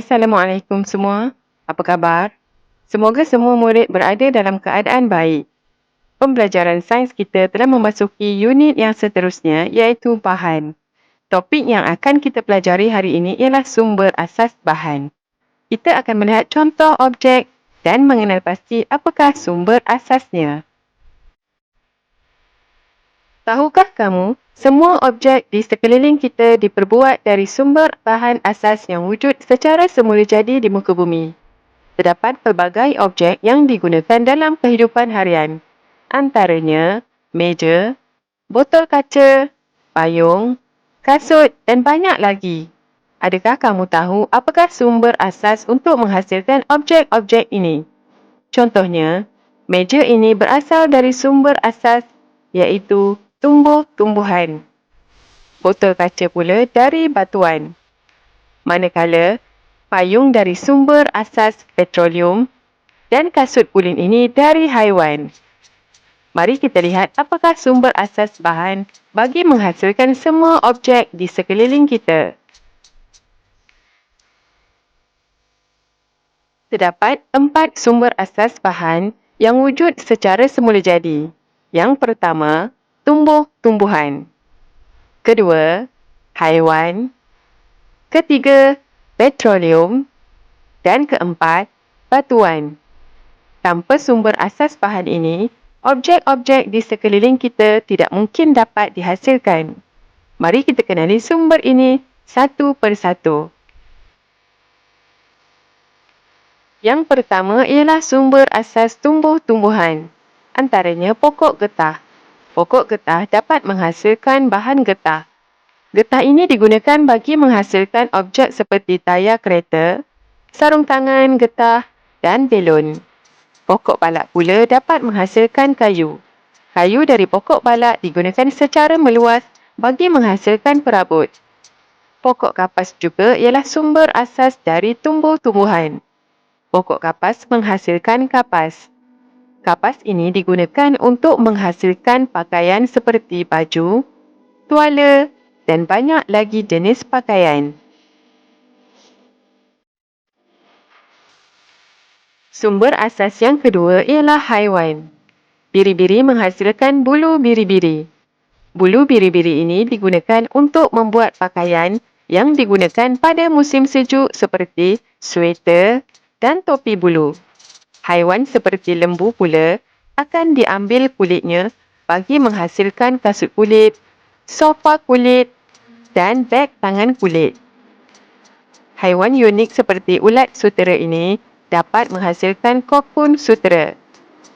Assalamualaikum semua. Apa khabar? Semoga semua murid berada dalam keadaan baik. Pembelajaran sains kita telah memasuki unit yang seterusnya iaitu bahan. Topik yang akan kita pelajari hari ini ialah sumber asas bahan. Kita akan melihat contoh objek dan mengenal pasti apakah sumber asasnya. Tahukah kamu, semua objek di sekeliling kita diperbuat dari sumber bahan asas yang wujud secara semula jadi di muka bumi. Terdapat pelbagai objek yang digunakan dalam kehidupan harian. Antaranya, meja, botol kaca, payung, kasut dan banyak lagi. Adakah kamu tahu apakah sumber asas untuk menghasilkan objek-objek ini? Contohnya, meja ini berasal dari sumber asas iaitu tumbuh-tumbuhan. Botol kaca pula dari batuan. Manakala, payung dari sumber asas petroleum dan kasut ulin ini dari haiwan. Mari kita lihat apakah sumber asas bahan bagi menghasilkan semua objek di sekeliling kita. Terdapat empat sumber asas bahan yang wujud secara semula jadi. Yang pertama, tumbuh-tumbuhan. Kedua, haiwan. Ketiga, petroleum. Dan keempat, batuan. Tanpa sumber asas bahan ini, objek-objek di sekeliling kita tidak mungkin dapat dihasilkan. Mari kita kenali sumber ini satu persatu. Yang pertama ialah sumber asas tumbuh-tumbuhan. Antaranya pokok getah. Pokok getah dapat menghasilkan bahan getah. Getah ini digunakan bagi menghasilkan objek seperti tayar kereta, sarung tangan getah dan belon. Pokok balak pula dapat menghasilkan kayu. Kayu dari pokok balak digunakan secara meluas bagi menghasilkan perabot. Pokok kapas juga ialah sumber asas dari tumbuh-tumbuhan. Pokok kapas menghasilkan kapas. Kapas ini digunakan untuk menghasilkan pakaian seperti baju, tuala dan banyak lagi jenis pakaian. Sumber asas yang kedua ialah haiwan. Biri-biri menghasilkan bulu biri-biri. Bulu biri-biri ini digunakan untuk membuat pakaian yang digunakan pada musim sejuk seperti sweater dan topi bulu. Haiwan seperti lembu pula akan diambil kulitnya bagi menghasilkan kasut kulit, sofa kulit dan beg tangan kulit. Haiwan unik seperti ulat sutera ini dapat menghasilkan kokun sutera.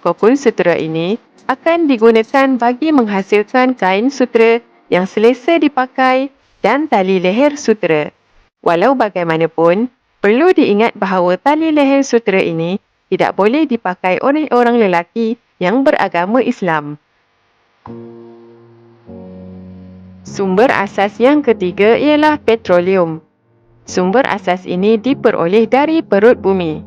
Kokun sutera ini akan digunakan bagi menghasilkan kain sutera yang selesa dipakai dan tali leher sutera. Walau bagaimanapun, perlu diingat bahawa tali leher sutera ini tidak boleh dipakai oleh orang lelaki yang beragama Islam. Sumber asas yang ketiga ialah petroleum. Sumber asas ini diperoleh dari perut bumi.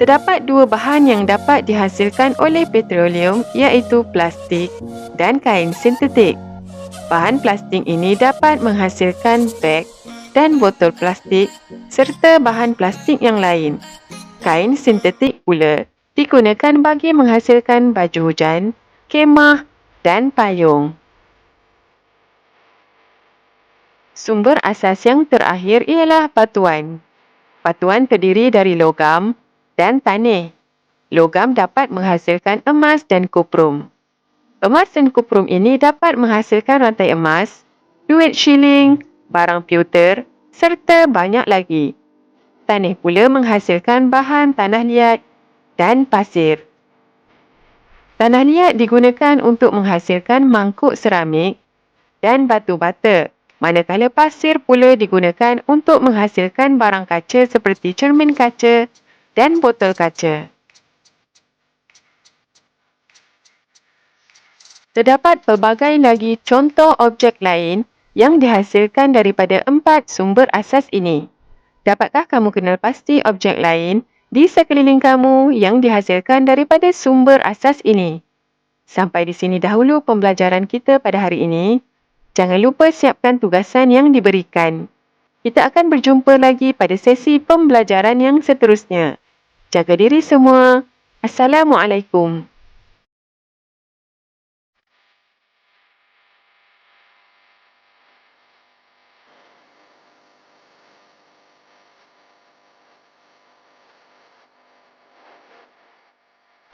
Terdapat dua bahan yang dapat dihasilkan oleh petroleum iaitu plastik dan kain sintetik. Bahan plastik ini dapat menghasilkan beg dan botol plastik serta bahan plastik yang lain. Kain sintetik pula digunakan bagi menghasilkan baju hujan, kemah dan payung. Sumber asas yang terakhir ialah batuan. Batuan terdiri dari logam, dan tanah. Logam dapat menghasilkan emas dan kuprum. Emas dan kuprum ini dapat menghasilkan rantai emas, duit shilling, barang pewter serta banyak lagi. Tanah pula menghasilkan bahan tanah liat dan pasir. Tanah liat digunakan untuk menghasilkan mangkuk seramik dan batu bata. Manakala pasir pula digunakan untuk menghasilkan barang kaca seperti cermin kaca dan botol kaca. Terdapat pelbagai lagi contoh objek lain yang dihasilkan daripada empat sumber asas ini. Dapatkah kamu kenal pasti objek lain di sekeliling kamu yang dihasilkan daripada sumber asas ini? Sampai di sini dahulu pembelajaran kita pada hari ini. Jangan lupa siapkan tugasan yang diberikan. Kita akan berjumpa lagi pada sesi pembelajaran yang seterusnya. Jaga diri semua. Assalamualaikum.